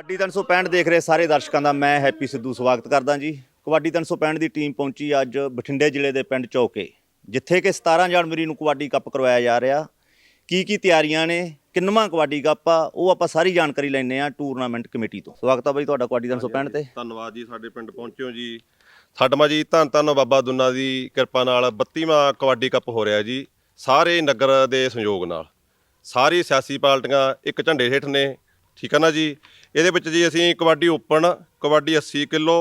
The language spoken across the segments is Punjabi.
ਕਬੱਡੀ 365 ਦੇਖ ਰਹੇ ਸਾਰੇ ਦਰਸ਼ਕਾਂ ਦਾ ਮੈਂ ਹੈਪੀ ਸਿੱਧੂ, ਸਵਾਗਤ ਕਰਦਾ ਜੀ। ਕਬੱਡੀ 365 ਦੀ ਟੀਮ ਪਹੁੰਚੀ ਅੱਜ ਬਠਿੰਡੇ ਜ਼ਿਲ੍ਹੇ ਦੇ ਪਿੰਡ ਚੌਕੇ, ਜਿੱਥੇ ਕਿ 17 ਜਨਵਰੀ ਨੂੰ ਕਬੱਡੀ ਕੱਪ ਕਰਵਾਇਆ ਜਾ ਰਿਹਾ। ਕੀ ਕੀ ਤਿਆਰੀਆਂ ਨੇ, ਕਿੰਨਵਾਂ ਕਬੱਡੀ ਕੱਪ ਆ, ਉਹ ਆਪਾਂ ਸਾਰੀ ਜਾਣਕਾਰੀ ਲੈਣੇ ਆ ਟੂਰਨਾਮੈਂਟ ਕਮੇਟੀ ਤੋਂ। ਸਵਾਗਤ ਆ ਬਾਈ ਤੁਹਾਡਾ ਕਬੱਡੀ 365 ਤੇ। ਧੰਨਵਾਦ ਜੀ, ਸਾਡੇ ਪਿੰਡ ਪਹੁੰਚਿਓ ਜੀ। ਸਾਡਮਾ ਜੀ, ਧੰਨ ਧੰਨ ਬਾਬਾ ਦੁੰਨਾ ਦੀ ਕਿਰਪਾ ਨਾਲ 32ਵਾਂ ਕਬੱਡੀ ਕੱਪ ਹੋ ਰਿਹਾ ਜੀ, ਸਾਰੇ ਨਗਰ ਦੇ ਸੰਯੋਗ ਨਾਲ। ਸਾਰੀ ਸਿਆਸੀ ਪਾਰਟੀਆਂ ਇੱਕ ਝੰਡੇ ਹੇਠ ਨੇ ਠੀਕ ਹੈ ਨਾ ਜੀ? ਇਹਦੇ ਵਿੱਚ ਜੀ ਅਸੀਂ kabaddi open kabaddi 80 kilo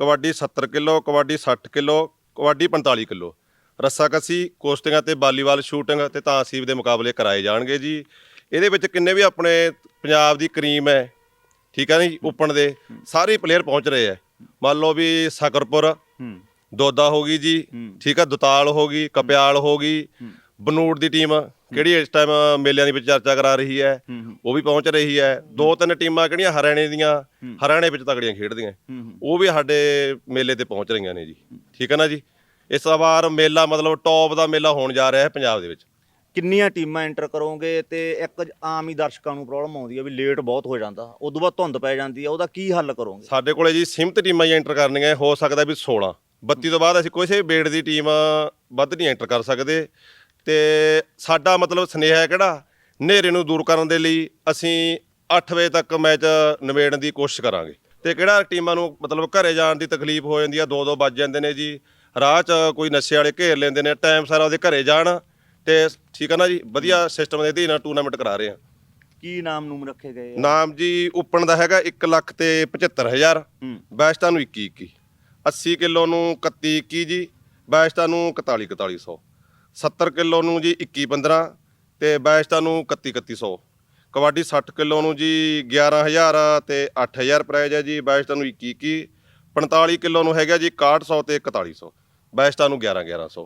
kabaddi 70 kilo kabaddi 60 kilo kabaddi 45 kilo. ਰੱਸਾਕੱਸੀ ਕੋਸਟਿੰਗਾਂ ਤੇ ਵਾਲੀਬਾਲ ਸ਼ੂਟਿੰਗ ਤੇ ਤਾਂਸੀਬ ਦੇ ਮੁਕਾਬਲੇ ਕਰਾਏ ਜਾਣਗੇ ਜੀ। ਇਹਦੇ ਵਿੱਚ ਕਿੰਨੇ ਵੀ ਆਪਣੇ ਪੰਜਾਬ ਦੀ ਕਰੀਮ ਹੈ ਠੀਕ ਹੈ ਜੀ ਓਪਨ ਦੇ ਸਾਰੇ ਪਲੇਅਰ ਪਹੁੰਚ ਰਹੇ ਆ। ਮੰਨ ਲਓ ਵੀ ਸਕਰਪੁਰ ਦੋਦਾ ਹੋ ਗਈ ਜੀ ਠੀਕ ਹੈ ਦੁਤਾਲ ਹੋ ਗਈ ਕਪਿਆਲ ਹੋ ਗਈ ਬਨੂੜ ਦੀ ਟੀਮ ਕਿਹੜੀ ਇਸ ਟਾਈਮ ਮੇਲਿਆਂ ਦੇ ਵਿੱਚ ਚਰਚਾ ਕਰਾ ਰਹੀ ਹੈ ਉਹ ਵੀ ਪਹੁੰਚ ਰਹੀ ਹੈ। ਦੋ ਤਿੰਨ ਟੀਮਾਂ ਕਿਹੜੀਆਂ ਹਰਿਆਣੇ ਦੀਆਂ ਹਰਿਆਣੇ ਵਿੱਚ ਤਗੜੀਆਂ ਖੇਡਦੀਆਂ। ਉਹ ਵੀ ਸਾਡੇ ਮੇਲੇ ਤੇ ਪਹੁੰਚ ਰਹੀਆਂ ਨੇ ਜੀ। ਠੀਕ ਹੈ ਨਾ ਜੀ? ਇਸ ਵਾਰ ਮੇਲਾ ਮਤਲਬ ਟੌਪ ਦਾ ਮੇਲਾ ਹੋਣ ਜਾ ਰਿਹਾ ਹੈ ਪੰਜਾਬ ਦੇ ਵਿੱਚ। ਕਿੰਨੀਆਂ ਟੀਮਾਂ ਐਂਟਰ ਕਰੋਗੇ ਤੇ ਇੱਕ ਆਮ ਹੀ ਦਰਸ਼ਕਾਂ ਨੂੰ ਪ੍ਰੋਬਲਮ ਆਉਂਦੀ ਆ ਵੀ ਲੇਟ ਬਹੁਤ ਹੋ ਜਾਂਦਾ। ਉਦੋਂ ਬਾਅਦ ਧੁੰਦ ਪੈ ਜਾਂਦੀ ਆ ਉਹਦਾ ਕੀ ਹੱਲ ਕਰੋਗੇ? ਸਾਡੇ ਕੋਲੇ ਜੀ ਸੀਮਤ ਟੀਮਾਂ ਹੀ ਐਂਟਰ ਕਰਨੀਆਂ ਹੋ ਸਕਦਾ ਵੀ 16 32 ਤੋਂ ਬਾਅਦ ਅਸੀਂ ਕਿਸੇ ਬੇੜ ਦੀ ਟੀਮ ਵੱਧ ਨਹੀਂ ਐਂਟਰ ਕਰ ਸਕਦੇ। ਤੇ ਸਾਡਾ ਮਤਲਬ ਸੁਨੇਹਾ ਹੈ ਕਿਹੜਾ? ਹਨੇਰੇ ਨੂੰ ਦੂਰ ਕਰਨ ਦੇ ਲਈ ਅਸੀਂ 8 ਵਜੇ ਤੱਕ ਮੈਚ ਨਿਬੇੜਨ ਦੀ ਕੋਸ਼ਿਸ਼ ਕਰਾਂਗੇ। ਤੇ ਕਿਹੜਾ ਟੀਮਾਂ ਨੂੰ ਮਤਲਬ ਘਰੇ ਜਾਣ ਦੀ ਤਕਲੀਫ ਹੋ ਜਾਂਦੀ ਆ? 2-2 ਵੱਜ ਜਾਂਦੇ ਨੇ ਜੀ। ਰਾਹ 'ਚ ਕੋਈ ਨਸ਼ੇ ਵਾਲੇ ਘੇਰ ਲੈਂਦੇ ਨੇ। ਟਾਈਮ ਸਾਰਾ ਉਹਦੇ ਘਰੇ ਜਾਣ ਤੇ ਠੀਕ ਹੈ ਨਾ ਜੀ? ਵਧੀਆ ਸਿਸਟਮ ਦੇ ਅਧੀਨ ਟੂਰਨਾਮੈਂਟ ਕਰਾ ਰਹੇ ਆ। ਕੀ ਨਾਮ ਨੂਮ ਰੱਖੇ ਗਏ ਆ? ਨਾਮ ਜੀ ਓਪਨ ਦਾ ਹੈਗਾ 1 ਲੱਖ ਤੇ 75000 ਹੂੰ। ਬੈਸਟਾਂ ਨੂੰ 21 21 80 ਕਿਲੋ ਨੂੰ 31 21 ਜੀ। ਬੈਸਟਾਂ ਨੂੰ 41 4100 70 ਕਿਲੋ ਨੂੰ ਜੀ 21 15 ਤੇ ਬੈਸਟਾਂ ਨੂੰ 31 3100 ਕਬੱਡੀ 60 ਕਿਲੋ ਨੂੰ ਜੀ 11000 ਤੇ 8000 ਪ੍ਰਾਈਜ਼ ਹੈ ਜੀ ਬੈਸਟਾਂ ਨੂੰ 21 21 45 ਕਿਲੋ ਨੂੰ ਹੈਗਾ ਜੀ 6100 ਤੇ 4100 ਬੈਸਟਾਂ ਨੂੰ 11 1100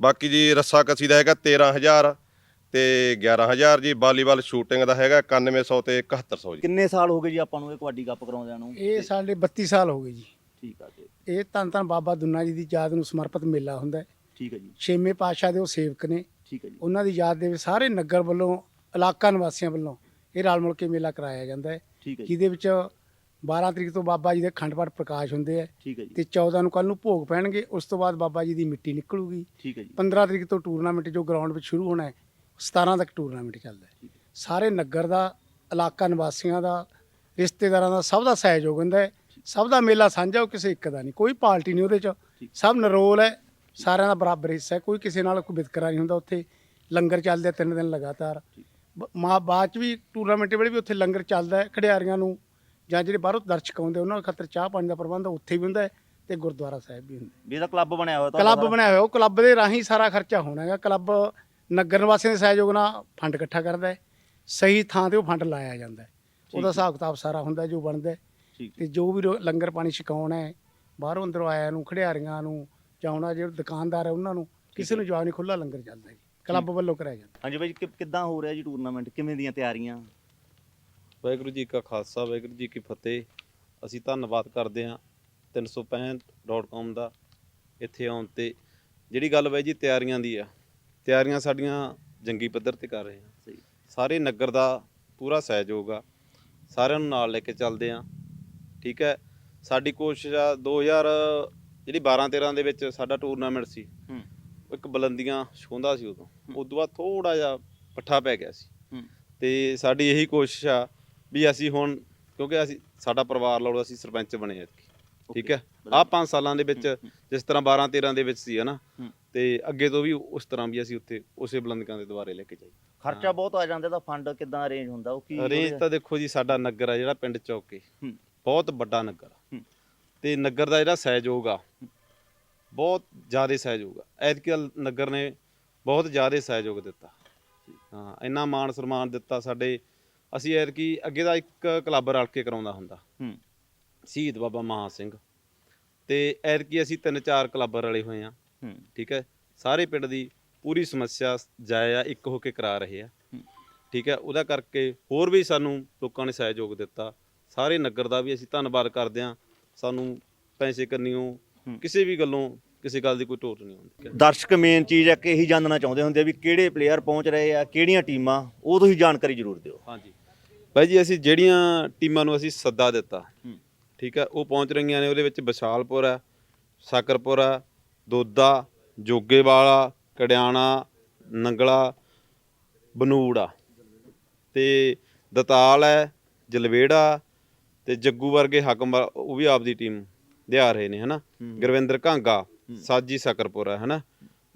ਬਾਕੀ ਜੀ ਰੱਸਾ ਕਸੀ ਦਾ ਹੈਗਾ 13000 ਤੇ 11000 ਜੀ ਵਾਲੀਬਾਲ ਸ਼ੂਟਿੰਗ ਦਾ ਹੈਗਾ 9100 ਤੇ 7100 ਜੀ। ਕਿੰਨੇ ਸਾਲ ਹੋ ਗਏ ਜੀ ਆਪਾਂ ਨੂੰ ਇਹ ਕਬੱਡੀ ਕੱਪ ਕਰਾਉਂਦਿਆਂ ਨੂੰ? ਇਹ ਸਾਡੇ 32 ਸਾਲ ਹੋ ਗਏ ਜੀ। ਠੀਕ ਆ ਜੀ। ਇਹ ਧੰਨ ਧੰਨ ਬਾਬਾ ਦੁੰਨਾ ਜੀ ਦੀ ਯਾਦ ਨੂੰ ਸਮਰਪਿਤ ਮੇਲਾ ਹੁੰਦਾ ਹੈ। ਠੀਕ ਹੈ ਜੀ। ਛੇਵੇਂ ਪਾਤਸ਼ਾਹ ਦੇ ਉਹ ਸੇਵਕ ਨੇ। ਠੀਕ ਹੈ ਜੀ। ਉਹਨਾਂ ਦੀ ਯਾਦ ਦੇ ਵਿੱਚ ਸਾਰੇ ਨਗਰ ਵੱਲੋਂ ਇਲਾਕਾ ਨਿਵਾਸੀਆਂ ਵੱਲੋਂ ਇਹ ਰਲ ਮਿਲ ਕੇ ਮੇਲਾ ਕਰਾਇਆ ਜਾਂਦਾ ਹੈ। ਠੀਕ ਹੈ ਜੀ। ਜਿਹਦੇ ਵਿੱਚ 12 ਤਰੀਕ ਤੋਂ ਬਾਬਾ ਜੀ ਦੇ ਅਖੰਡ ਪਾਠ ਪ੍ਰਕਾਸ਼ ਹੁੰਦੇ ਆ ਠੀਕ ਹੈ ਜੀ। ਤੇ 14 ਨੂੰ ਕੱਲ ਨੂੰ ਭੋਗ ਪੈਣਗੇ। ਉਸ ਤੋਂ ਬਾਅਦ ਬਾਬਾ ਜੀ ਦੀ ਮਿੱਟੀ ਨਿਕਲੂਗੀ। ਠੀਕ ਹੈ ਜੀ। 15 ਤਰੀਕ ਤੋਂ ਟੂਰਨਾਮੈਂਟ ਜੋ ਗਰਾਊਂਡ ਵਿੱਚ ਸ਼ੁਰੂ ਹੋਣਾ ਹੈ 17 ਤੱਕ ਟੂਰਨਾਮੈਂਟ ਚੱਲਦਾ ਹੈ। ਸਾਰੇ ਨਗਰ ਦਾ ਇਲਾਕਾ ਨਿਵਾਸੀਆਂ ਦਾ ਰਿਸ਼ਤੇਦਾਰਾਂ ਦਾ ਸਭ ਦਾ ਸਹਿਯੋਗ ਹੁੰਦਾ ਹੈ। ਸਭ ਦਾ ਮੇਲਾ ਸਾਂਝਾ ਉਹ ਕਿਸੇ ਇੱਕ ਦਾ ਨਹੀਂ। ਕੋਈ ਪਾਰਟੀ ਨਹੀਂ ਉਹਦੇ 'ਚ। ਸਭ ਨਰੋਲ ਹੈ। ਸਾਰਿਆਂ ਦਾ ਬਰਾਬਰ ਹਿੱਸਾ ਹੈ। ਕੋਈ ਕਿਸੇ ਨਾਲ ਕੋਈ ਵਿਤਕਰਾ ਨਹੀਂ ਹੁੰਦਾ ਉੱਥੇ। ਲੰਗਰ ਚੱਲਦੇ ਆ ਤਿੰਨ ਦਿਨ ਲਗਾਤਾਰ। ਬ- ਮਾ ਬਾਅਦ ਚ ਵੀ ਟੂਰਨਾਮੈਂਟ ਵੇਲੇ ਵੀ ਉੱਥੇ ਲੰਗਰ ਚੱਲਦਾ ਹੈ ਖਿਡਾਰੀਆਂ ਨੂੰ। ਜਾਂ ਜਿਹੜੇ ਬਾਹਰੋਂ ਦਰਸ਼ਕ ਆਉਂਦੇ ਉਹਨਾਂ ਖਾਤਰ ਚਾਹ ਪਾਣੀ ਦਾ ਪ੍ਰਬੰਧ ਉੱਥੇ ਵੀ ਹੁੰਦਾ ਹੈ ਤੇ ਗੁਰਦੁਆਰਾ ਸਾਹਿਬ ਵੀ ਹੁੰਦਾ ਵੀ ਇਹਦਾ ਕਲੱਬ ਬਣਿਆ ਹੋਇਆ ਤਾਂ ਕਲੱਬ ਬਣਾਇਆ ਹੋਇਆ। ਉਹ ਕਲੱਬ ਦੇ ਰਾਹੀਂ ਸਾਰਾ ਖਰਚਾ ਹੋਣਾ ਹੈਗਾ। ਕਲੱਬ ਨਗਰ ਨਿਵਾਸੀਆਂ ਦੇ ਸਹਿਯੋਗ ਨਾਲ ਫੰਡ ਇਕੱਠਾ ਕਰਦਾ ਹੈ। ਸਹੀ ਥਾਂ ਤੇ ਉਹ ਫੰਡ ਲਾਇਆ ਜਾਂਦਾ ਹੈ। ਉਹਦਾ ਹਿਸਾਬ ਕਿਤਾਬ ਸਾਰਾ ਹੁੰਦਾ ਹੈ ਜੋ ਬਣਦਾ ਹੈ। ਠੀਕ ਤੇ ਜੋ ਵੀ ਰੋ- ਲੰਗਰ ਪਾਣੀ ਛਕਾਉਣਾ ਹੈ ਬਾਹਰੋਂ ਅੰਦਰੋਂ ਆਇਆਂ ਨੂੰ ਖਿਡਾਰੀਆਂ ਨੂੰ ਜਾਂ ਉਹਨਾਂ ਜਿਹੜੇ ਦੁਕਾਨਦਾਰ ਹੈ ਉਹਨਾਂ ਨੂੰ ਕਿਸੇ ਨੂੰ ਜਵਾਬ ਨਹੀਂ ਖੁੱਲਾ ਲੰਗਰ ਚੱਲਦਾ ਹੈ ਜੀ। ਕਲੱਬ ਵੱਲੋਂ ਕਰਾਇਆ ਜਾਂਦਾ। ਹਾਂਜੀ ਬਾਈ ਕਿ- ਕਿੱਦਾਂ ਹੋ ਰਿਹਾ ਜੀ ਟੂਰਨਾਮੈਂਟ ਕਿਵੇਂ ਦੀਆਂ ਤਿਆਰੀਆਂ? ਵਾਹਿਗੁਰੂ ਜੀ ਕਾ ਖਾਲਸਾ ਵਾਹਿਗੁਰੂ ਜੀ ਕੀ ਫਤਿਹ। ਅਸੀਂ ਧੰਨਵਾਦ ਕਰਦੇ ਹਾਂ 365.com ਦਾ ਇੱਥੇ ਆਉਣ ਤੇ। ਜਿਹੜੀ ਗੱਲ ਬਾਈ ਜੀ ਤਿਆਰੀਆਂ ਦੀ ਆ ਤਿਆਰੀਆਂ ਸਾਡੀਆਂ ਜੰਗੀ ਪੱਧਰ ਤੇ ਕਰ ਰਹੇ ਹਾਂ। ਸਹੀ। ਸਾਰੇ ਨਗਰ ਦਾ ਪੂਰਾ ਸਹਿਯੋਗ ਆ। ਸਾਰਿਆਂ ਨੂੰ ਨਾਲ ਲੈ ਕੇ ਚੱਲਦੇ ਆ ਠੀਕ ਹੈ ਸਾਡੀ ਕੋਸ਼ਿਸ਼ ਆ 2000 ਜਿਹੜੀ 12 13 ਦੇ ਵਿੱਚ ਸਾਡਾ ਟੂਰਨਾਮੈਂਟ ਸੀ ਹੂੰ। ਇੱਕ ਬੁਲੰਦੀਆਂ ਛੂੰਦਾ ਸੀ ਉਦੋਂ। ਉਦੋਂ ਬਾਅਦ ਥੋੜਾ ਜਿਹਾ ਪੱਠਾ ਪੈ ਗਿਆ ਸੀ। ਹੂੰ। ਤੇ ਸਾਡੀ ਇਹੀ ਕੋਸ਼ਿਸ਼ ਆ ਵੀ ਅਸੀਂ ਹੁਣ ਕਿਉਂਕਿ ਅਸੀਂ ਸਾਡਾ ਪਰਿਵਾਰ ਲਾਉਦਾ ਅਸੀਂ ਸਰਪੰਚ ਬਣੇ ਐਤਕੀ ਠੀਕ ਹੈ? ਆਹ 5 ਸਾਲਾਂ ਦੇ ਵਿੱਚ ਜਿਸ ਤਰ੍ਹਾਂ 12 13 ਦੇ ਵਿੱਚ ਸੀ ਹਨਾ। ਤੇ ਅੱਗੇ ਤੋਂ ਵੀ ਉਸ ਤਰ੍ਹਾਂ ਵੀ ਅਸੀਂ ਉੱਥੇ ਉਸੇ ਬੁਲੰਦੀਆਂ ਦੇ ਦੁਆਰੇ ਲੈ ਕੇ ਜਾਈਏ। ਖਰਚਾ ਬਹੁਤ ਆ ਜਾਂਦਾ ਤਾਂ ਫੰਡ ਕਿੱਦਾਂ ਅਰੇਂਜ ਹੁੰਦਾ ਉਹ ਕੀ ਅਰੇਂਜ ਤਾਂ ਦੇਖੋ ਜੀ ਸਾਡਾ ਨਗਰ ਆ ਜਿਹੜਾ ਪਿੰਡ ਚੌਕੇ। ਬਹੁਤ ਵੱਡਾ ਨਗਰ ਆ। ਤੇ ਨਗਰ ਦਾ ਜਿਹੜਾ ਸਹਿਯੋਗ ਆ ਬਹੁਤ ਜ਼ਿਆਦਾ ਸਹਿਯੋਗ ਆ। ਐਤਕੀ ਨਗਰ ਨੇ ਬਹੁਤ ਜ਼ਿਆਦਾ ਸਹਿਯੋਗ ਦਿੱਤਾ। ਹਾਂ ਇੰਨਾ ਮਾਣ ਸਨਮਾਨ ਦਿੱਤਾ ਸਾਡੇ। ਅਸੀਂ ਐਤਕੀ ਅੱਗੇ ਦਾ ਇੱਕ ਕਲੱਬ ਰਲ ਕੇ ਕਰਾਉਂਦਾ ਹੁੰਦਾ। ਹੂੰ। ਸ਼ਹੀਦ ਬਾਬਾ ਮਹਾ ਸਿੰਘ। ਤੇ ਐਤਕੀ ਅਸੀਂ ਤਿੰਨ ਚਾਰ ਕਲੱਬ ਰਲੇ ਹੋਏ ਆ। ਹੂੰ। ਠੀਕ ਹੈ? ਸਾਰੇ ਪਿੰਡ ਦੀ ਪੂਰੀ ਸਮੱਸਿਆ ਜਾਇਆ ਇੱਕ ਹੋ ਕੇ ਕਰਾ ਰਹੇ ਆ। ਠੀਕ ਹੈ? ਉਹਦਾ ਕਰਕੇ ਹੋਰ ਵੀ ਸਾਨੂੰ ਲੋਕਾਂ ਨੇ ਸਹਿਯੋਗ ਦਿੱਤਾ। ਸਾਰੇ ਨਗਰ ਦਾ ਵੀ ਅਸੀਂ ਧੰਨਵਾਦ ਕਰਦੇ ਆ ਸਾਨੂੰ ਪੈਸੇ ਕਰਨੀਓ ਹੂੰ। ਕਿਸੇ ਵੀ ਗੱਲੋਂ ਕਿਸੇ ਗੱਲ ਦੀ ਕੋਈ ਟੋਟ ਨਹੀਂ ਹੁੰਦੀ ਦਰਸ਼ਕ ਮੇਨ ਚੀਜ਼ ਹੈ ਕਿ ਇਹੀ ਜਾਣਨਾ ਚਾਹੁੰਦੇ ਹੁੰਦੇ ਆ ਵੀ ਕਿਹੜੇ ਪਲੇਅਰ ਪਹੁੰਚ ਰਹੇ ਆ ਕਿਹੜੀਆਂ ਟੀਮਾਂ ਉਹ ਤੁਸੀਂ ਜਾਣਕਾਰੀ ਜ਼ਰੂਰ ਦਿਓ ਹਾਂਜੀ ਬਾਈ ਜੀ ਅਸੀਂ ਜਿਹੜੀਆਂ ਟੀਮਾਂ ਨੂੰ ਅਸੀਂ ਸੱਦਾ ਦਿੱਤਾ। ਠੀਕ ਹੈ ਉਹ ਪਹੁੰਚ ਰਹੀਆਂ ਨੇ ਉਹਦੇ ਵਿੱਚ ਵਿਸ਼ਾਲਪੁਰ ਹੈ ਸਾਕਰਪੁਰ ਹੈ ਦੋਦਾ ਜੋਗੇਵਾਲਾ ਕੜਿਆਣਾ ਨੰਗਲਾ ਬਨੂੜ ਆ ਤੇ ਦਤਾਲ ਹੈ ਜਲਵੇੜਾ ਤੇ ਜੱਗੂ ਵਰਗੇ ਹਾਕਮ ਉਹ ਵੀ ਆਪਦੀ ਟੀਮ ਲਿਆ ਰਹੇ ਨੇ ਹਨਾ? ਗੁਰਵਿੰਦਰ ਘਾਂਗਾ ਸਾਜੀ ਸਕਰਪੁਰ ਹਨਾ?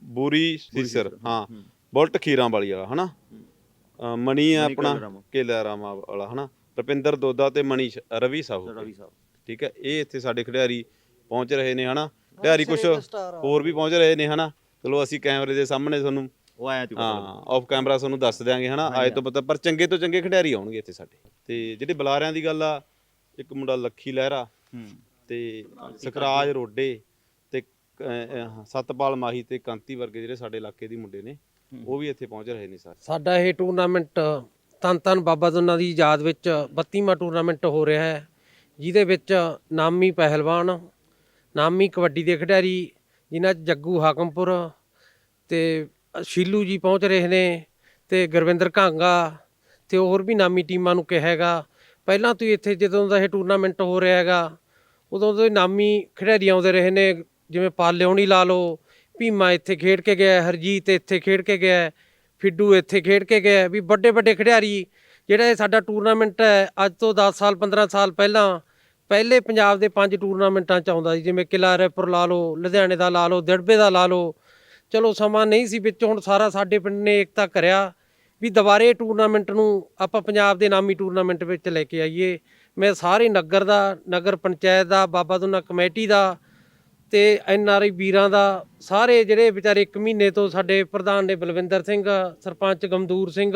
ਬੂਰੀ ਸੀਸਰ ਹਾਂ। ਬੁਲਟ ਖੀਰਾਂ ਵਾਲੀ ਵਾਲਾ ਹਨਾ? ਅ, ਮਣੀ ਹੈ ਆਪਣਾ ਕੇਲਾ ਕੇਲਾ ਰਾਮਾ ਵਾਲਾ ਹਨਾ? ਰੁਪਿੰਦਰ ਦੋਦਾ ਤੇ ਮਣੀ ਸ਼- ਰਵੀ ਸਾਹੂ ਰਵੀ ਸਾਹਿਬ ਠੀਕ ਹੈ ਇਹ ਇੱਥੇ ਸਾਡੇ ਖਿਡਾਰੀ ਪਹੁੰਚ ਰਹੇ ਨੇ ਹਨਾ? ਖਿਡਾਰੀ ਕੁਝ ਹੋਰ ਵੀ ਪਹੁੰਚ ਰਹੇ ਨੇ ਹਨਾ? ਚਲੋ ਅਸੀਂ ਕੈਮਰੇ ਦੇ ਸਾਹਮਣੇ ਤੁਹਾਨੂੰ ਉਹ ਆਇਆ ਤੀ ਹਾਂ ਆਫ ਕੈਮਰਾ ਤੁਹਾਨੂੰ ਦੱਸ ਦਿਆਂਗੇ ਹਨਾ? ਆਏ ਤੋਂ ਪਤਾ ਪਰ ਚੰਗੇ ਤੋਂ ਚੰਗੇ ਖਿਡਾਰੀ ਆਉਣਗੇ ਇੱਥੇ ਸਾਡੇ। ਤੇ ਜਿਹੜੇ ਬੁਲਾਰਿਆਂ ਦੀ ਗੱਲ ਆ ਇੱਕ ਮੁੰਡਾ ਲੱਖੀ ਲਹਿਰਾ ਤੇ ਸਕਰਾਜ ਰੋਡੇ ਤੇ ਅਹ, ਸਤਪਾਲ ਮਾਹੀ ਤੇ ਕਾਂਤੀ ਵਰਗੇ ਜਿਹੜੇ ਸਾਡੇ ਇਲਾਕੇ ਦੇ ਮੁੰਡੇ ਨੇ ਉਹ ਵੀ ਇੱਥੇ ਪਹੁੰਚ ਰਹੇ ਨੇ ਸਾਰੇ। ਸਾਡਾ ਇਹ ਟੂਰਨਾਮੈਂਟ ਧੰਨ ਧੰਨ ਬਾਬਾ ਦੁਨਾ ਦੀ ਯਾਦ ਵਿੱਚ 32ਵਾਂ ਟੂਰਨਾਮੈਂਟ ਹੋ ਰਿਹਾ ਹੈ ਜਿਹਦੇ ਵਿੱਚ ਨਾਮੀ ਪਹਿਲਵਾਨ ਨਾਮੀ ਕਬੱਡੀ ਦੇ ਖਿਡਾਰੀ ਜਿਨ੍ਹਾਂ 'ਚ ਜੱਗੂ ਹਾਕਮਪੁਰ ਤੇ ਸ਼ੀਲੂ ਜੀ ਪਹੁੰਚ ਰਹੇ ਨੇ ਤੇ ਗੁਰਵਿੰਦਰ ਘਾਂਗਾ ਤੇ ਹੋਰ ਵੀ ਨਾਮੀ ਟੀਮਾਂ ਨੂੰ ਕਿਹਾ ਹੈਗਾ। ਪਹਿਲਾਂ ਤੋਂ ਹੀ ਇੱਥੇ ਜਦੋਂ ਦਾ ਇਹ ਟੂਰਨਾਮੈਂਟ ਹੋ ਰਿਹਾ ਹੈਗਾ, ਉਦੋਂ ਤੋਂ ਹੀ ਨਾਮੀ ਖਿਡਾਰੀ ਆਉਂਦੇ ਰਹੇ ਨੇ, ਜਿਵੇਂ ਪਾਲਿਓਣੀ ਲਾ ਲਓ, ਭੀਮਾ ਇੱਥੇ ਖੇਡ ਕੇ ਗਿਆ, ਹਰਜੀਤ ਇੱਥੇ ਖੇਡ ਕੇ ਗਿਆ, ਫਿੱਡੂ ਇੱਥੇ ਖੇਡ ਕੇ ਗਿਆ, ਵੀ ਵੱਡੇ ਵੱਡੇ ਖਿਡਾਰੀ, ਜਿਹੜਾ ਇਹ ਸਾਡਾ ਟੂਰਨਾਮੈਂਟ ਹੈ, ਅੱਜ ਤੋਂ 10 ਸਾਲ 15 ਸਾਲ ਪਹਿਲਾਂ, ਪਹਿਲੇ ਪੰਜਾਬ ਦੇ ਪੰਜ ਟੂਰਨਾਮੈਂਟਾਂ ਚ ਆਉਂਦਾ ਸੀ, ਜਿਵੇਂ ਕਿਲਾ ਰੈਪੁਰ ਲਾ ਲਓ, ਲੁਧਿਆਣੇ ਦਾ ਲਾ ਲਓ, ਦਿੜਬੇ ਦਾ ਲਾ ਲਓ, ਚਲੋ ਸਮਾਂ ਨਹੀਂ ਸੀ ਵਿੱਚ, ਹੁਣ ਸਾਰਾ ਸਾਡੇ ਪਿੰਡ ਨੇ ਏਕਤਾ ਕਰਿਆ ਵੀ ਦੁਬਾਰੇ ਟੂਰਨਾਮੈਂਟ ਨੂੰ ਆਪਾਂ ਪੰਜਾਬ ਦੇ ਨਾਮੀ ਟੂਰਨਾਮੈਂਟ ਵਿੱਚ ਲੈ ਕੇ ਆਈਏ। ਮੈਂ ਸਾਰੇ ਨਗਰ ਦਾ, ਨਗਰ ਪੰਚਾਇਤ ਦਾ, ਬਾਬਾ ਦੋਨਾ ਕਮੇਟੀ ਦਾ ਤੇ ਐਨ ਆਰ ਆਈ ਵੀਰਾਂ ਦਾ, ਸਾਰੇ ਜਿਹੜੇ ਵਿਚਾਰੇ ਇੱਕ ਮਹੀਨੇ ਤੋਂ ਸਾਡੇ ਪ੍ਰਧਾਨ ਨੇ ਬਲਵਿੰਦਰ ਸਿੰਘ, ਸਰਪੰਚ ਗਮਦੂਰ ਸਿੰਘ,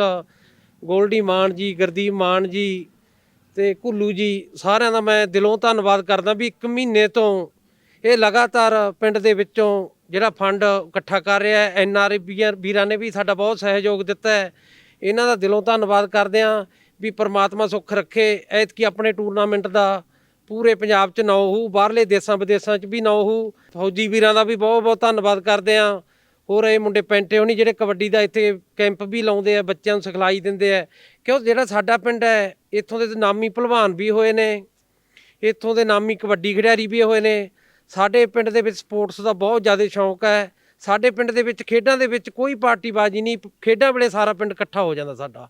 ਗੋਲਡੀ ਮਾਨ ਜੀ, ਗੁਰਦੀਪ ਮਾਨ ਜੀ ਤੇ ਕੁੱਲੂ ਜੀ, ਸਾਰਿਆਂ ਦਾ ਮੈਂ ਦਿਲੋਂ ਧੰਨਵਾਦ ਕਰਦਾ ਵੀ ਇੱਕ ਮਹੀਨੇ ਤੋਂ ਇਹ ਲਗਾਤਾਰ ਪਿੰਡ ਦੇ ਵਿੱਚੋਂ ਜਿਹੜਾ ਫੰਡ ਇਕੱਠਾ ਕਰ ਰਿਹਾ ਹੈ, ਐਨ ਆਰ ਆਈ ਵੀਰਾਂ ਨੇ ਵੀ ਸਾਡਾ ਬਹੁਤ ਸਹਿਯੋਗ ਦਿੱਤਾ ਹੈ। ਇਹਨਾਂ ਦਾ ਦਿਲੋਂ ਧੰਨਵਾਦ ਕਰਦੇ ਹਾਂ ਵੀ ਪਰਮਾਤਮਾ ਸੁੱਖ ਰੱਖੇ। ਐਤਕੀ ਆਪਣੇ ਟੂਰਨਾਮੈਂਟ ਦਾ ਪੂਰੇ ਪੰਜਾਬ 'ਚ ਨਾ ਹੋਊ, ਬਾਹਰਲੇ ਦੇਸ਼ਾਂ ਵਿਦੇਸ਼ਾਂ 'ਚ ਵੀ ਨਾ ਹੋਊ। ਫੌਜੀ ਵੀਰਾਂ ਦਾ ਵੀ ਬਹੁਤ ਬਹੁਤ ਧੰਨਵਾਦ ਕਰਦੇ ਹਾਂ। ਹੋਰ ਇਹ ਮੁੰਡੇ ਪੈਂਟੇ ਹੋਣੀ ਜਿਹੜੇ ਕਬੱਡੀ ਦਾ ਇੱਥੇ ਕੈਂਪ ਵੀ ਲਾਉਂਦੇ ਆ, ਬੱਚਿਆਂ ਨੂੰ ਸਿਖਲਾਈ ਦਿੰਦੇ ਆ। ਕਿਉਂ ਜਿਹੜਾ ਸਾਡਾ ਪਿੰਡ ਹੈ, ਇੱਥੋਂ ਦੇ ਨਾਮੀ ਭਲਵਾਨ ਵੀ ਹੋਏ ਨੇ। ਇੱਥੋਂ ਦੇ ਨਾਮੀ ਕਬੱਡੀ ਖਿਡਾਰੀ ਵੀ ਹੋਏ ਨੇ। ਸਾਡੇ ਪਿੰਡ ਦੇ ਵਿੱਚ ਸਪੋਰਟਸ ਦਾ ਬਹੁਤ ਜ਼ਿਆਦਾ ਸ਼ੌਂਕ ਹੈ। ਸਾਡੇ ਪਿੰਡ ਦੇ ਵਿੱਚ ਖੇਡਾਂ ਦੇ ਵਿੱਚ ਕੋਈ ਪਾਰਟੀਬਾਜ਼ੀ ਨਹੀਂ, ਖੇਡਾਂ ਵੇਲੇ ਸਾਰਾ ਪਿੰਡ ਇਕੱਠਾ ਹੋ ਜਾਂਦਾ ਸਾਡਾ।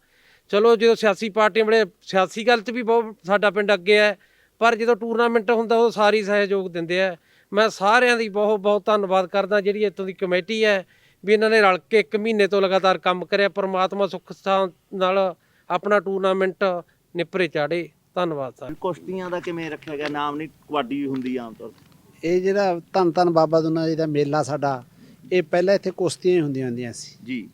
ਚਲੋ ਜਦੋਂ ਸਿਆਸੀ ਪਾਰਟੀਆਂ ਵੇਲੇ ਸਿਆਸੀ ਗੱਲ 'ਚ ਵੀ ਬਹੁਤ ਸਾਡਾ ਪਿੰਡ ਅੱਗੇ ਹੈ, ਪਰ ਜਦੋਂ ਟੂਰਨਾਮੈਂਟ ਹੁੰਦਾ ਉਹ ਸਾਰੀ ਸਹਿਯੋਗ ਦਿੰਦੇ ਆ। ਮੈਂ ਸਾਰਿਆਂ ਦੀ ਬਹੁਤ ਬਹੁਤ ਧੰਨਵਾਦ ਕਰਦਾ ਜਿਹੜੀ ਇੱਥੋਂ ਦੀ ਕਮੇਟੀ ਹੈ ਵੀ ਇਹਨਾਂ ਨੇ ਰਲ ਕੇ ਇੱਕ ਮਹੀਨੇ ਤੋਂ ਲਗਾਤਾਰ ਕੰਮ ਕਰਿਆ, ਪਰਮਾਤਮਾ ਸੁੱਖ ਸਾਂ ਨਾਲ ਆਪਣਾ ਟੂਰਨਾਮੈਂਟ ਨਿਪਰੇ ਚਾੜੇ। ਧੰਨਵਾਦ ਸਰ। ਕੁਸ਼ਤੀਆਂ ਦਾ ਕਿਵੇਂ ਰੱਖਿਆ ਗਿਆ? ਨਾਮ ਨਹੀਂ, ਕਬੱਡੀ ਹੁੰਦੀ ਆਮ ਤੌਰ ਤੇ। ਇਹ ਜਿਹੜਾ ਧੰਨ ਧੰਨ ਬਾਬਾ ਦੁਨਾ ਜੀ ਦਾ ਮੇਲਾ ਸਾਡਾ ਇਹ ਪਹਿਲਾਂ ਇੱਥੇ ਕੁਸ਼ਤੀਆਂ ਹੀ ਹੁੰਦੀਆਂ ਹੁੰਦੀਆਂ ਸੀ। ਜੀ।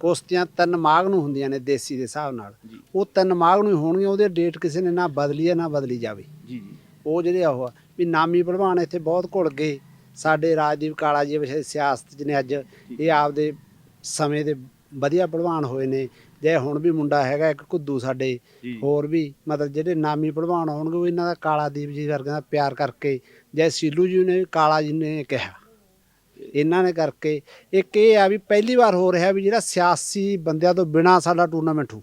ਕੁਸ਼ਤੀਆਂ ਤਿੰਨ ਮਾਘ ਨੂੰ ਹੁੰਦੀਆਂ ਨੇ ਦੇਸੀ ਦੇ ਹਿਸਾਬ ਨਾਲ। ਉਹ ਤਿੰਨ ਮਾਘ ਨੂੰ ਹੀ ਹੋਣਗੀਆਂ ਉਹਦੇ ਡੇਟ ਕਿਸੇ ਨੇ ਨਾ ਬਦਲੀ ਹੈ ਨਾ ਬਦਲੀ ਜਾਵੇ। ਜੀ ਜੀ। ਉਹ ਜਿਹੜੇ ਉਹ ਆ ਵੀ ਨਾਮੀ ਭਲਵਾਨ ਇੱਥੇ ਬਹੁਤ ਘੁਲ ਗਏ। ਸਾਡੇ ਰਾਜਦੀਪ ਕਾਲਾ ਜੀ ਵਿਸ਼ੇ ਸਿਆਸਤ 'ਚ ਨੇ ਅੱਜ ਇਹ ਆਪਦੇ ਸਮੇਂ ਦੇ ਵਧੀਆ ਭਲਵਾਨ ਹੋਏ ਨੇ। ਜੇ ਹੁਣ ਵੀ ਮੁੰਡਾ ਹੈਗਾ ਇੱਕ ਕੁੱਦੂ ਸਾਡੇ ਜੀ। ਹੋਰ ਵੀ ਮਤਲਬ ਜਿਹੜੇ ਨਾਮੀ ਭਲਵਾਨ ਹੋਣਗੇ ਉਹ ਇਹਨਾਂ ਦਾ ਕਾਲਾ ਦੀਪ ਜੀ ਵਰਗਾ ਦਾ ਪਿਆਰ ਕਰਕੇ ਜੈ ਸੀਲੂ ਜੀ ਨੇ ਕਾਲਾ ਜੀ ਨੇ ਕਿਹਾ। ਇਹਨਾਂ ਨੇ ਕਰਕੇ ਇੱਕ ਇਹ ਆ ਵੀ ਪਹਿਲੀ ਵਾਰ ਹੋ ਰਿਹਾ ਵੀ ਜਿਹੜਾ ਸਿਆਸੀ ਬੰਦਿਆਂ ਤੋਂ ਬਿਨਾ ਸਾਡਾ ਟੂਰਨਾਮੈਂਟ ਹੋ।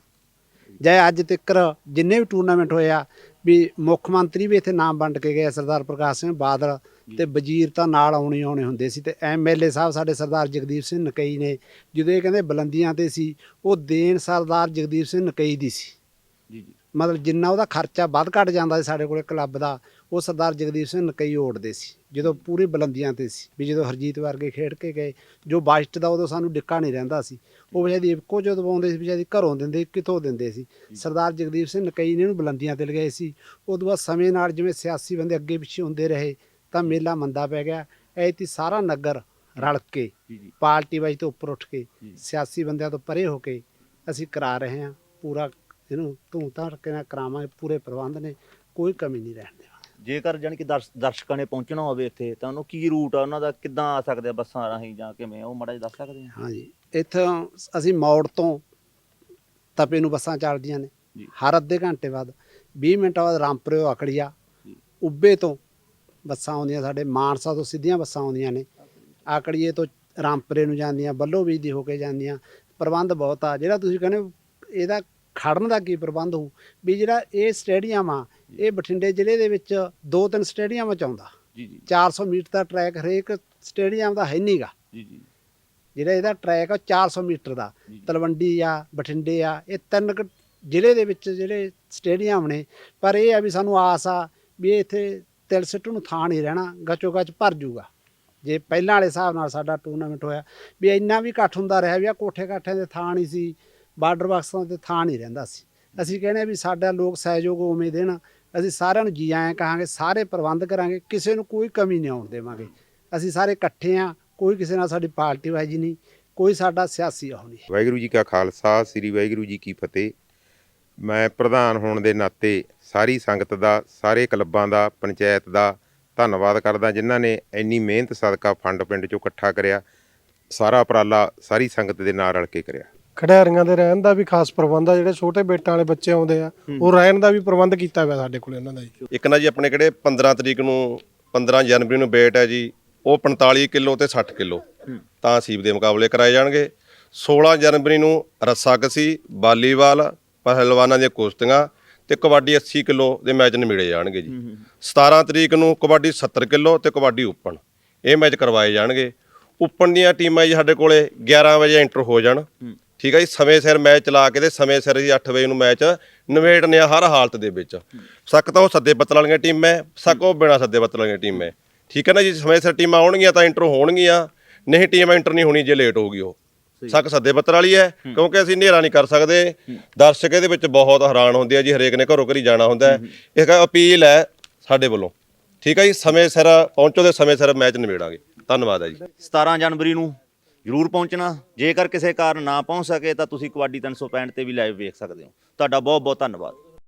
ਜੈ ਅੱਜ ਤੱਕ ਜਿੰਨੇ ਵੀ ਟੂਰਨਾਮੈਂਟ ਹੋਏ ਆ ਵੀ ਮੁੱਖ ਮੰਤਰੀ ਵੀ ਇੱਥੇ ਨਾਮ ਵੰਡ ਕੇ ਗਏ ਸਰਦਾਰ ਪ੍ਰਕਾਸ਼ ਸਿੰਘ ਬਾਦਲ ਤੇ ਵਜ਼ੀਰ ਤਾਂ ਨਾਲ ਆਉਣੇ ਆਉਣੇ ਹੁੰਦੇ ਸੀ ਤੇ ਐਮਐਲਏ ਸਾਹਿਬ ਸਾਡੇ ਸਰਦਾਰ ਜਗਦੀਪ ਸਿੰਘ ਨਕਈ ਨੇ ਜਦੋਂ ਇਹ ਕਹਿੰਦੇ ਬੁਲੰਦੀਆਂ ਤੇ ਸੀ ਉਹ ਦੇਣ ਸਰਦਾਰ ਜਗਦੀਪ ਸਿੰਘ ਨਕਈ ਦੀ ਸੀ। ਜੀ ਜੀ। ਮਤਲਬ ਜਿੰਨਾ ਉਹਦਾ ਖਰਚਾ ਵੱਧ ਘਟ ਜਾਂਦਾ ਸੀ ਸਾਡੇ ਕੋਲੇ ਕਲੱਬ ਦਾ ਉਹ ਸਰਦਾਰ ਜਗਦੀਪ ਸਿੰਘ ਨਕਈ ਓੜਦੇ ਸੀ ਜਦੋਂ ਪੂਰੀ ਬੁਲੰਦੀਆਂ ਤੇ ਸੀ ਵੀ ਜਦੋਂ ਹਰਜੀਤ ਵਰਗੇ ਖੇਡ ਕੇ ਗਏ ਜੋ ਬਾਸਟ ਦਾ ਉਦੋਂ ਸਾਨੂੰ ਡਿੱਕਾ ਨਹੀਂ ਰਹਿੰਦਾ ਸੀ ਉਹ ਵਿਚਾਰੀ ਇੱਕੋ ਜੋ ਦਵਾਉਂਦੇ ਸੀ ਵਿਚਾਰੀ ਘਰੋਂ ਦਿੰਦੇ ਕਿੱਥੋਂ ਦਿੰਦੇ ਸੀ ਸਰਦਾਰ ਜਗਦੀਪ ਸਿੰਘ ਨਕਈ ਨੇ ਇਹਨੂੰ ਬੁਲੰਦੀਆਂ ਤੇ ਲਗਾਏ ਸੀ ਉਦੋਂ ਬਾਅਦ ਸਮੇਂ ਨਾਲ ਜਿਵੇਂ ਸਿਆਸੀ ਬੰਦੇ ਅੱਗੇ ਪਿੱਛੇ ਹੁੰਦੇ ਰਹੇ ਤਾਂ ਮੇਲਾ ਮੰਦਾ ਪੈ ਗਿਆ ਐਤੀ ਸਾਰਾ ਨਗਰ ਰਲ ਕੇ ਪਾਰਟੀ ਵਾਈਜ਼ ਤੋਂ ਉੱਪਰ ਉੱਠ ਕੇ। ਸਿਆਸੀ ਬੰਦਿਆਂ ਤੋਂ ਪਰੇ ਹੋ ਕੇ ਅਸੀਂ ਕਰਾ ਰਹੇ ਹਾਂ ਪੂਰਾ ਇਹਨੂੰ ਧੂਮ ਧਾਰ ਕੇ ਨਾਲ ਕਰਾਵਾਂਗੇ ਪੂਰੇ ਪ੍ਰਬੰਧ ਨੇ ਕੋਈ ਕਮੀ ਨਹੀਂ ਰਹਿਣ ਦੇਵਾਂਗੇ ਜੇਕਰ ਜਾਣੀ ਕਿ ਦਰਸ਼- ਦਰਸ਼ਕਾਂ ਨੇ ਪਹੁੰਚਣਾ ਹੋਵੇ ਇੱਥੇ ਤਾਂ ਉਹਨੂੰ ਕੀ ਰੂਟ ਆ ਉਹਨਾਂ ਦਾ ਕਿੱਦਾਂ ਆ ਸਕਦੇ ਆ ਬੱਸਾਂ ਰਾਹੀਂ ਜਾਂ ਕਿਵੇਂ ਉਹ ਮਾੜਾ ਜਿਹਾ ਦੱਸ ਸਕਦੇ ਆ? ਹਾਂਜੀ ਇੱਥੋਂ ਅਸੀਂ ਮੌੜ ਤੋਂ ਤਪੇ ਨੂੰ ਬੱਸਾਂ ਚੱਲਦੀਆਂ ਨੇ। ਜੀ। ਹਰ ਅੱਧੇ ਘੰਟੇ ਬਾਅਦ 20 ਮਿੰਟ ਬਾਅਦ ਰਾਮਪੁਰੇ ਆਕੜੀਆ ਜੀ। ਉੱਬੇ ਤੋਂ ਬੱਸਾਂ ਆਉਂਦੀਆਂ ਸਾਡੇ ਮਾਨਸਾ ਤੋਂ ਸਿੱਧੀਆਂ ਬੱਸਾਂ ਆਉਂਦੀਆਂ ਨੇ। ਆਕੜੀਏ ਤੋਂ ਰਾਮਪੁਰੇ ਨੂੰ ਜਾਂਦੀਆਂ ਬੱਲੋ ਬੀਜ ਦੀ ਹੋ ਕੇ ਜਾਂਦੀਆਂ। ਪ੍ਰਬੰਧ ਬਹੁਤ ਆ ਜਿਹੜਾ ਤੁਸੀਂ ਕਹਿੰਦੇ ਹੋ, ਇਹਦਾ ਖੜਨ ਦਾ ਕੀ ਪ੍ਰਬੰਧ ਹੋਊ? ਵੀ ਜਿਹੜਾ ਇਹ ਸਟੇਡੀਅਮ ਆ ਇਹ ਬਠਿੰਡੇ ਜ਼ਿਲ੍ਹੇ ਦੇ ਵਿੱਚ ਦੋ ਤਿੰਨ ਸਟੇਡੀਅਮਾਂ ਚ ਆਉਂਦਾ। ਜੀ ਜੀ। 400 ਮੀਟਰ ਦਾ ਟਰੈਕ ਹਰੇਕ ਸਟੇਡੀਅਮ ਦਾ ਹੈ ਨਹੀਂਗਾ ਜੀ ਜੀ। ਜਿਹੜਾ ਇਹਦਾ ਟਰੈਕ ਆ 400 ਮੀਟਰ ਦਾ। ਤਲਵੰਡੀ ਆ ਬਠਿੰਡੇ ਆ ਇਹ ਤਿੰਨ ਜ਼ਿਲ੍ਹੇ ਦੇ ਵਿੱਚ ਜਿਹੜੇ ਸਟੇਡੀਅਮ ਨੇ। ਪਰ ਇਹ ਆ ਵੀ ਸਾਨੂੰ ਆਸ ਆ ਵੀ ਇੱਥੇ ਤਿਲ ਸਿੱਟੂ ਨੂੰ ਥਾਂ ਨਹੀਂ ਰਹਿਣਾ ਗਚੋ ਗਚ ਭਰ ਜੂਗਾ। ਜੇ ਪਹਿਲਾਂ ਵਾਲੇ ਹਿਸਾਬ ਨਾਲ ਸਾਡਾ ਟੂਰਨਾਮੈਂਟ ਹੋਇਆ ਵੀ ਇੰਨਾ ਵੀ ਇਕੱਠ ਹੁੰਦਾ ਰਿਹਾ ਵੀ ਆ ਕੋਠੇ ਕਾਠਿਆਂ ਦੇ ਥਾਂ ਨਹੀਂ ਸੀ ਬਾਰਡਰ ਬਾਕਸਾਂ ਤੇ ਥਾਂ ਨਹੀਂ ਰਹਿੰਦਾ ਸੀ। ਅਸੀਂ ਕਹਿੰਦੇ ਆ ਵੀ ਸਾਡਾ ਲੋਕ ਸਹਿਯੋਗ ਉਵੇਂ ਦੇਣ, ਅਸੀਂ ਸਾਰਿਆਂ ਨੂੰ ਜੀ ਆਇਆਂ ਕਹਾਂਗੇ, ਸਾਰੇ ਪ੍ਰਬੰਧ ਕਰਾਂਗੇ, ਕਿਸੇ ਨੂੰ ਕੋਈ ਕਮੀ ਨਹੀਂ ਆਉਣ ਦੇਵਾਂਗੇ। ਅਸੀਂ ਸਾਰੇ ਇਕੱਠੇ ਆ ਕੋਈ ਕਿਸੇ ਨਾਲ ਸਾਡੀ ਪਾਰਟੀ ਵਾਜੀ ਨਹੀਂ, ਕੋਈ ਸਾਡਾ ਸਿਆਸੀ ਉਹ ਨਹੀਂ। ਵਾਹਿਗੁਰੂ ਜੀ ਕਾ ਖਾਲਸਾ, ਸ੍ਰੀ ਵਾਹਿਗੁਰੂ ਜੀ ਕੀ ਫਤਿਹ। ਮੈਂ ਪ੍ਰਧਾਨ ਹੋਣ ਦੇ ਨਾਤੇ ਸਾਰੀ ਸੰਗਤ ਦਾ, ਸਾਰੇ ਕਲੱਬਾਂ ਦਾ, ਪੰਚਾਇਤ ਦਾ ਧੰਨਵਾਦ ਕਰਦਾ, ਜਿਨ੍ਹਾਂ ਨੇ ਇੰਨੀ ਮਿਹਨਤ ਸਦਕਾ ਫੰਡ ਪਿੰਡ ਚੋਂ ਇਕੱਠਾ ਕਰਿਆ, ਸਾਰਾ ਉਪਰਾਲਾ ਸਾਰੀ ਸੰਗਤ ਦੇ ਨਾਲ ਰਲ ਕੇ ਕਰਿਆ। ਖਿਡਾਰੀਆਂ ਦੇ ਰਹਿਣ ਦਾ ਵੀ ਖਾਸ ਪ੍ਰਬੰਧ ਆ ਜਿਹੜੇ ਛੋਟੇ ਬੇਟਾਂ ਵਾਲੇ ਬੱਚੇ ਆਉਂਦੇ ਆ ਉਹ ਰਹਿਣ ਦਾ ਵੀ ਪ੍ਰਬੰਧ ਕੀਤਾ ਹੋਇਆ ਸਾਡੇ ਕੋਲ ਇਹਨਾਂ ਦਾ ਜੀ। ਇੱਕ ਨਾ ਜੀ ਆਪਣੇ ਕਿਹੜੇ 15 ਤਰੀਕ ਨੂੰ 15 ਜਨਵਰੀ ਨੂੰ ਬੇਟ ਹੈ ਜੀ ਉਹ 45 ਕਿਲੋ ਤੇ 60 ਕਿਲੋ। ਤਾਂ ਸੀਬ ਦੇ ਮੁਕਾਬਲੇ ਕਰਾਏ ਜਾਣਗੇ। 16 ਜਨਵਰੀ ਨੂੰ ਰੱਸਾਕਸੀ ਵਾਲੀਬਾਲ ਪਹਿਲਵਾਨਾਂ ਦੀਆਂ ਕੁਸ਼ਤੀਆਂ ਤੇ ਕਬੱਡੀ 80 ਕਿਲੋ ਦੇ ਮੈਚ ਨਿਮੇੜੇ ਜਾਣਗੇ ਜੀ। 17 ਤਰੀਕ ਨੂੰ ਕਬੱਡੀ 70 ਕਿਲੋ ਤੇ ਕਬੱਡੀ ਓਪਨ ਇਹ ਮੈਚ ਕਰਵਾਏ ਜਾਣਗੇ। ਓਪਨ ਦੀਆਂ ਟੀਮਾਂ ਜੀ ਸਾਡੇ ਕੋਲੇ 11 ਵਜੇ ਐਂਟਰ ਹੋ ਜਾਣ। ਠੀਕ ਹੈ ਜੀ ਸਮੇਂ ਸਿਰ ਮੈਚ ਚਲਾ ਕੇ ਤੇ ਸਮੇਂ ਸਿਰ ਜੀ 8 ਵਜੇ ਨੂੰ ਮੈਚ ਨਿਬੇੜਨੇ ਆ ਹਰ ਹਾਲਤ ਦੇ ਵਿੱਚ। ਸੱਕ ਤਾਂ ਉਹ ਸੱਦੇ ਬੱਤਲ ਵਾਲੀਆਂ ਟੀਮ ਹੈ ਸੱਕ ਉਹ ਬਿਨਾ ਸੱਦੇ ਬੱਤਲ ਵਾਲੀਆਂ ਟੀਮ। ਹੈ ਠੀਕ ਹੈ ਨਾ ਜੀ ਸਮੇਂ ਸਿਰ ਟੀਮਾਂ ਆਉਣਗੀਆਂ ਤਾਂ ਐਂਟਰ ਹੋਣਗੀਆਂ ਨਹੀਂ ਟੀਮ ਐਂਟਰ ਨਹੀਂ ਹੋਣੀ ਜੇ ਲੇਟ ਹੋਊਗੀ ਉਹ। ਸੱਕ ਸੱਦੇ ਬੱਤਲ ਵਾਲੀ ਹੈ ਕਿਉਂਕਿ ਅਸੀਂ ਹਨੇਰਾ ਨਹੀਂ ਕਰ ਸਕਦੇ। ਦਰਸ਼ਕ ਇਹਦੇ ਵਿੱਚ ਬਹੁਤ ਹੈਰਾਨ ਹੁੰਦੇ ਆ ਜੀ ਹਰੇਕ ਨੇ ਘਰੋਂ ਘਰੀ ਜਾਣਾ ਹੁੰਦਾ ਹੈ। ਇਹ ਅਪੀਲ ਹੈ ਸਾਡੇ ਵੱਲੋਂ। ਠੀਕ ਹੈ ਜੀ ਸਮੇਂ ਸਿਰ ਪਹੁੰਚੋ ਤੇ ਸਮੇਂ ਸਿਰ ਮੈਚ ਨਿਬੇੜਾਂਗੇ। ਧੰਨਵਾਦ ਹੈ ਜੀ। 17 ਜਨਵਰੀ ਨੂੰ ਜ਼ਰੂਰ ਪਹੁੰਚਣਾ। ਜੇਕਰ ਕਿਸੇ ਕਾਰਨ ਨਾ ਪਹੁੰਚ ਸਕੇ ਤਾਂ ਤੁਸੀਂ ਕਬੱਡੀ 365 ਤੇ ਵੀ ਲਾਈਵ ਵੇਖ ਸਕਦੇ ਹੋ। ਤੁਹਾਡਾ ਬਹੁਤ ਬਹੁਤ ਧੰਨਵਾਦ।